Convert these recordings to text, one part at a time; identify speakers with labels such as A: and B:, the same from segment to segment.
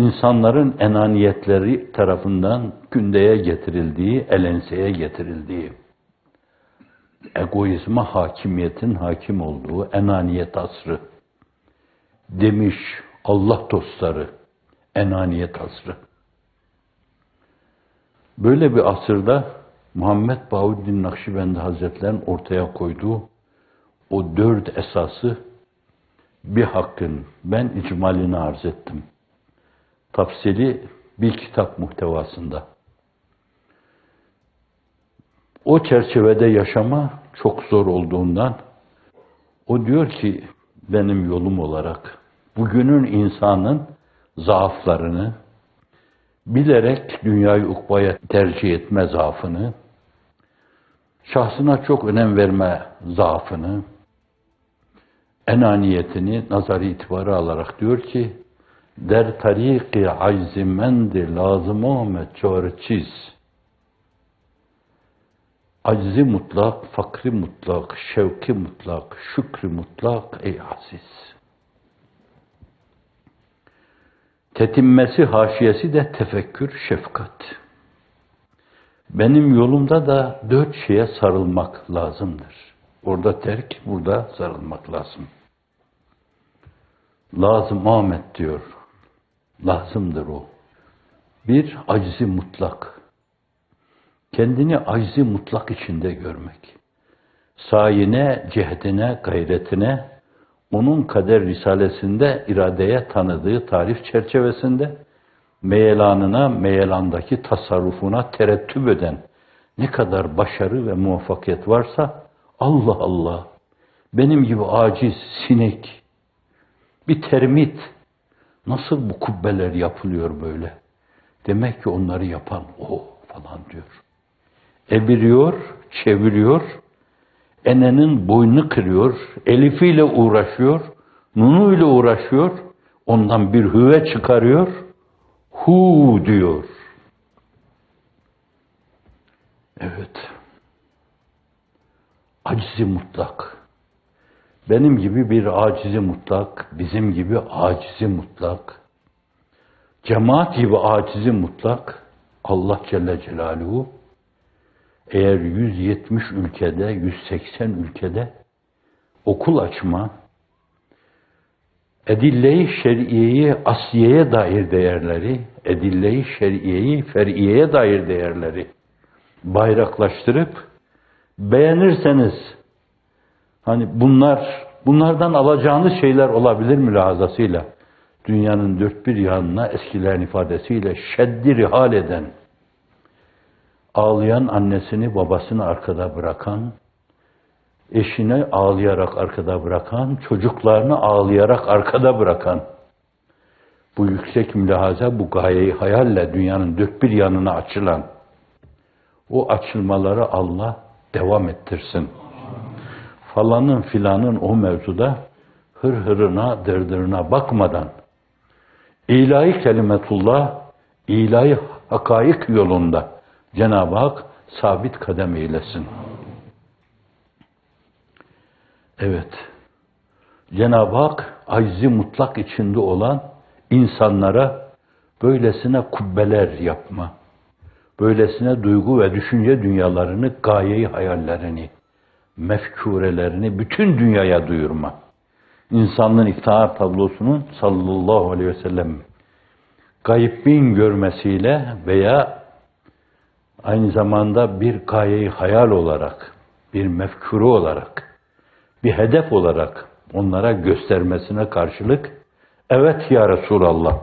A: insanların enaniyetleri tarafından gündeye getirildiği, elenseye getirildiği, egoizma hakimiyetin hakim olduğu enaniyet asrı demiş Allah dostları, enaniyet asrı. Böyle bir asırda Muhammed Bahuddin Nakşibendi Hazretleri'nin ortaya koyduğu o dört esası bir hakkın ben icmalini arz ettim. Tafsili bir kitap muhtevasında. O çerçevede yaşama çok zor olduğundan o diyor ki benim yolum olarak bugünün insanın zaaflarını bilerek dünyayı ukbaya tercih etme zaafını, şahsına çok önem verme zaafını, enaniyetini nazarı itibarı alarak diyor ki, der tariki aczimendi lazım Ahmet çağrı Aczi mutlak, fakri mutlak, şevki mutlak, şükrü mutlak ey aziz. Tetinmesi haşiyesi de tefekkür, şefkat. Benim yolumda da dört şeye sarılmak lazımdır. Orada terk, burada sarılmak lazım. Lazım Ahmet diyor. Lazımdır o. Bir, acizi mutlak. Kendini acizi mutlak içinde görmek. Sayine, cehdine, gayretine, onun kader risalesinde iradeye tanıdığı tarif çerçevesinde meyelanına, meyelandaki tasarrufuna terettüp eden ne kadar başarı ve muvaffakiyet varsa Allah Allah benim gibi aciz, sinek, bir termit nasıl bu kubbeler yapılıyor böyle? Demek ki onları yapan o falan diyor. Ebiriyor, çeviriyor, enenin boynunu kırıyor, elifiyle uğraşıyor, nunuyla uğraşıyor, ondan bir hüve çıkarıyor, hu diyor. Evet. Acizi mutlak. Benim gibi bir acizi mutlak, bizim gibi acizi mutlak, cemaat gibi acizi mutlak, Allah Celle Celaluhu eğer 170 ülkede, 180 ülkede okul açma, edille-i şer'iyeyi asliyeye dair değerleri, edille-i şer'iyeyi fer'iyeye dair değerleri bayraklaştırıp beğenirseniz hani bunlar bunlardan alacağınız şeyler olabilir mülahazasıyla dünyanın dört bir yanına eskilerin ifadesiyle şeddi hal eden ağlayan annesini babasını arkada bırakan, eşini ağlayarak arkada bırakan, çocuklarını ağlayarak arkada bırakan, bu yüksek mülahaza, bu gayeyi hayalle dünyanın dört bir yanına açılan, o açılmaları Allah devam ettirsin. Falanın filanın o mevzuda hır hırına, dırdırına bakmadan, ilahi kelimetullah, ilahi hakaik yolunda, Cenab-ı Hak sabit kadem eylesin. Evet. Cenab-ı Hak aczi mutlak içinde olan insanlara böylesine kubbeler yapma, böylesine duygu ve düşünce dünyalarını, gayeyi hayallerini, mefkurelerini bütün dünyaya duyurma. İnsanlığın iftihar tablosunun sallallahu aleyhi ve sellem gaybbin görmesiyle veya aynı zamanda bir gayeyi hayal olarak, bir mefkuru olarak, bir hedef olarak onlara göstermesine karşılık, evet ya Resulallah,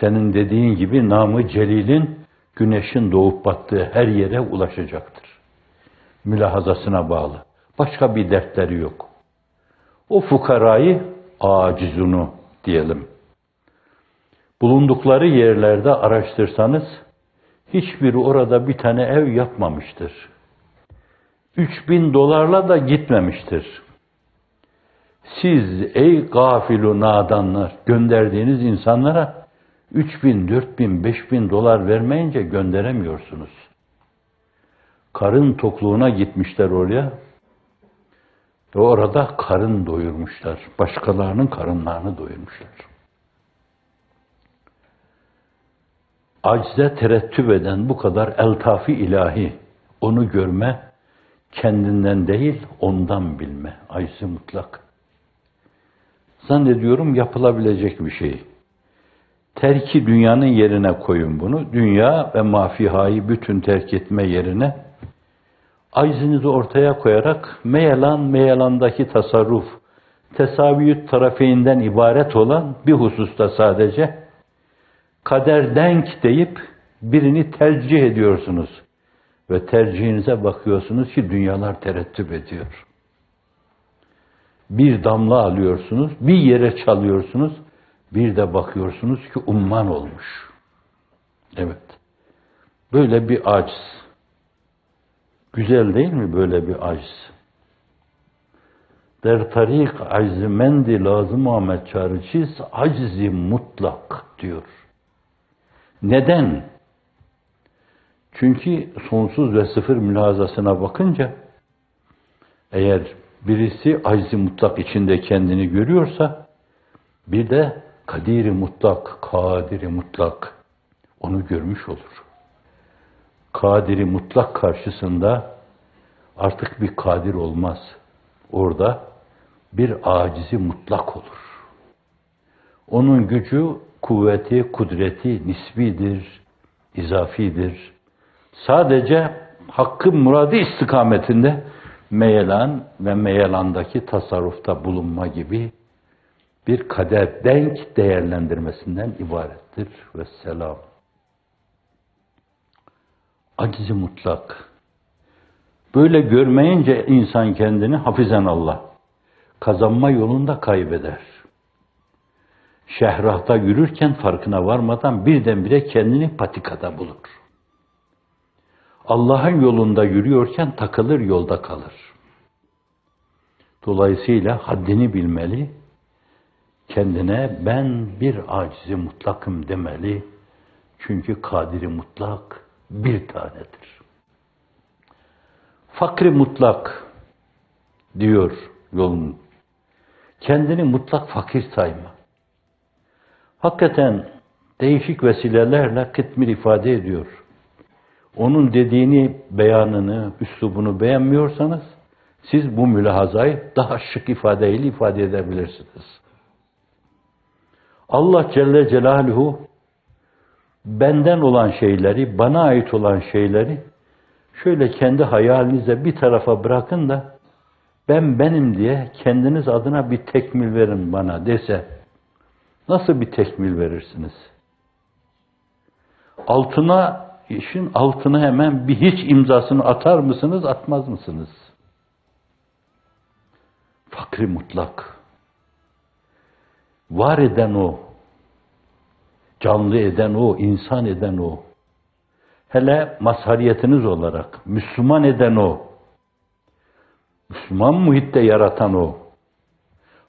A: senin dediğin gibi namı celilin güneşin doğup battığı her yere ulaşacaktır. Mülahazasına bağlı. Başka bir dertleri yok. O fukarayı acizunu diyelim. Bulundukları yerlerde araştırsanız hiçbiri orada bir tane ev yapmamıştır. 3000 dolarla da gitmemiştir. Siz ey gafilu nadanlar gönderdiğiniz insanlara 3000, 4000, 5000 dolar vermeyince gönderemiyorsunuz. Karın tokluğuna gitmişler oraya. Ve orada karın doyurmuşlar. Başkalarının karınlarını doyurmuşlar. acize terettüp eden bu kadar eltafi ilahi, onu görme, kendinden değil ondan bilme, acizi mutlak. Zannediyorum yapılabilecek bir şey. Terki dünyanın yerine koyun bunu. Dünya ve mafihayı bütün terk etme yerine aczinizi ortaya koyarak meyelan meyelandaki tasarruf, tesaviyüt tarafeinden ibaret olan bir hususta sadece kader denk deyip birini tercih ediyorsunuz. Ve tercihinize bakıyorsunuz ki dünyalar terettüp ediyor. Bir damla alıyorsunuz, bir yere çalıyorsunuz, bir de bakıyorsunuz ki umman olmuş. Evet. Böyle bir aciz. Güzel değil mi böyle bir aciz? Der tarik mendi lazım Ahmet Çağrıçiz aczi mutlak diyor. Neden? Çünkü sonsuz ve sıfır mülazasına bakınca eğer birisi aczi mutlak içinde kendini görüyorsa bir de kadiri mutlak, kadiri mutlak onu görmüş olur. Kadiri mutlak karşısında artık bir kadir olmaz. Orada bir acizi mutlak olur. Onun gücü, kuvveti, kudreti nisbidir, izafidir. Sadece hakkın muradı istikametinde meyelan ve meyelandaki tasarrufta bulunma gibi bir kader denk değerlendirmesinden ibarettir ve selam. Acizi mutlak. Böyle görmeyince insan kendini hafizen Allah kazanma yolunda kaybeder. Şehrahta yürürken farkına varmadan birdenbire kendini patikada bulur. Allah'ın yolunda yürüyorken takılır yolda kalır. Dolayısıyla haddini bilmeli, kendine ben bir acizi mutlakım demeli. Çünkü kadiri mutlak bir tanedir. Fakri mutlak diyor yolun. Kendini mutlak fakir sayma. Hakikaten değişik vesilelerle kıtmir ifade ediyor. Onun dediğini, beyanını, üslubunu beğenmiyorsanız siz bu mülahazayı daha şık ifadeyle ifade edebilirsiniz. Allah Celle Celaluhu benden olan şeyleri, bana ait olan şeyleri şöyle kendi hayalinize bir tarafa bırakın da ben benim diye kendiniz adına bir tekmil verin bana dese nasıl bir tekmil verirsiniz? Altına işin altına hemen bir hiç imzasını atar mısınız, atmaz mısınız? Fakri mutlak. Var eden o. Canlı eden o, insan eden o. Hele mazhariyetiniz olarak Müslüman eden o. Müslüman muhitte yaratan o.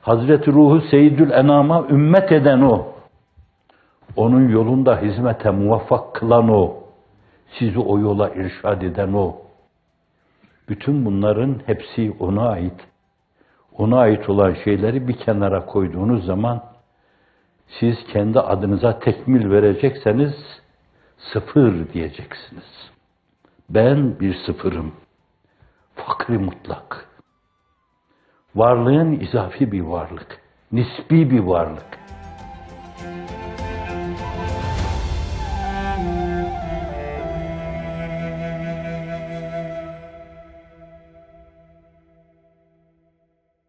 A: Hazreti Ruhu Seyyidül Enam'a ümmet eden o. Onun yolunda hizmete muvaffak kılan o. Sizi o yola irşad eden o. Bütün bunların hepsi ona ait. Ona ait olan şeyleri bir kenara koyduğunuz zaman siz kendi adınıza tekmil verecekseniz sıfır diyeceksiniz. Ben bir sıfırım. Fakri mutlak. Varlığın izafi bir varlık. Nisbi bir varlık.